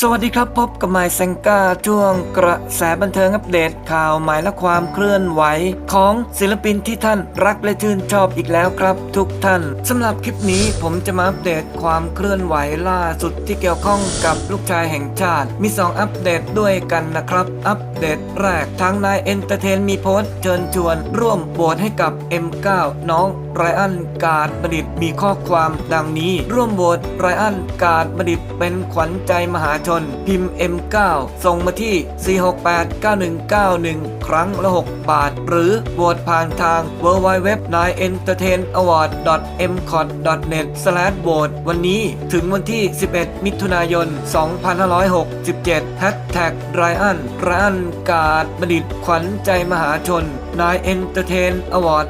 สวัสดีครับพบกับไมค์แซงก้าช่วงกระแสบันเทิงอัปเดตข่าวหมายและความเคลื่อนไหว ของศิลปินที่ท่านรักและชื่นชอบอีกแล้วครับ ทุกท่านสำหรับคลิปนี้ผมจะมาอัปเดตความเคลื่อนไหวล่าสุดที่เกี่ยวข้องกับลูกชายแห่งชาติ มี 2 อัปเดตด้วยกันนะครับ อัปเดตแรกทางนายเอนเตอร์เทนมีโพสต์เชิญชวน ร่วมโหวตให้กับ M9 น้อง ไรอันการ์ดประดิษฐ์มีข้อความดังนี้ ร่วมโหวตไรอันการ์ดประดิษฐ์เป็นขวัญใจมหาชน พิมพ์ M9 ส่งมาที่ 4689191 ครั้งละ 6 บาท หรือโหวตผ่านทาง w w w n i e n t e r t a i n a w a r d m c o t n e t v o t e วันนี้ถึงวันที่ 11 มิถุนายน 2567 Hashtag Ryan Ryan การ์ดประดิษฐ์ขวัญใจมหาชนนายเอนเตอร์เทนอวอร์ด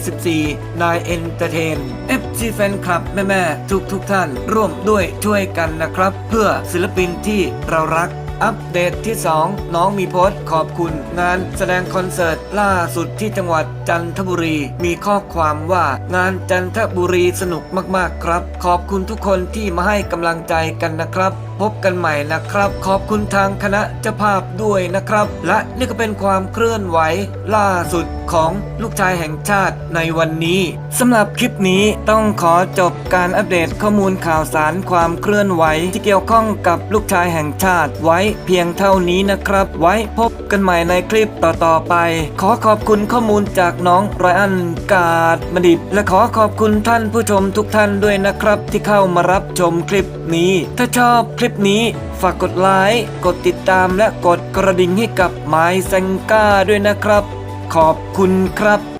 2024นายเอนเตอร์เทน FC แฟนคลับแม่ๆทุกทุกๆท่าน ร่วมด้วยช่วยกันนะครับ เพื่อศิลปินที่เรารักอัปเดตที่ 2 น้องมีโพสต์ขอบคุณ งานแสดงคอนเสิร์ตล่าสุดที่จังหวัดจันทบุรี มีข้อความว่างานจันทบุรีสนุกมากๆครับ ขอบคุณทุกคนที่มาให้กำลังใจกันนะครับ พบกันใหม่นะครับ ขอบคุณทางคณะเจ้าภาพด้วยนะครับ และนี่ก็เป็นความเคลื่อนไหว ล่าสุดของลูกชายแห่งชาติในวันนี้สำหรับคลิปนี้ต้องขอจบการอัปเดตข้อมูลข่าวสารความเคลื่อนไหว ที่เกี่ยวข้องกับลูกชายแห่งชาติไว้เพียงเท่านี้นะครับ ไว้พบกันใหม่ในคลิปต่อๆไป ขอขอบคุณข้อมูลจากน้องไรอันกาดมดิบและขอขอบคุณท่านผู้ชมทุกท่านด้วยนะครับ ที่เข้ามารับชมคลิปนี้ ถ้าชอบคลิปนี้ฝากกดไลค์ กดติดตามและกดกระดิ่งให้กับไมค์แซงก้าด้วยนะครับ ขอบคุณครับ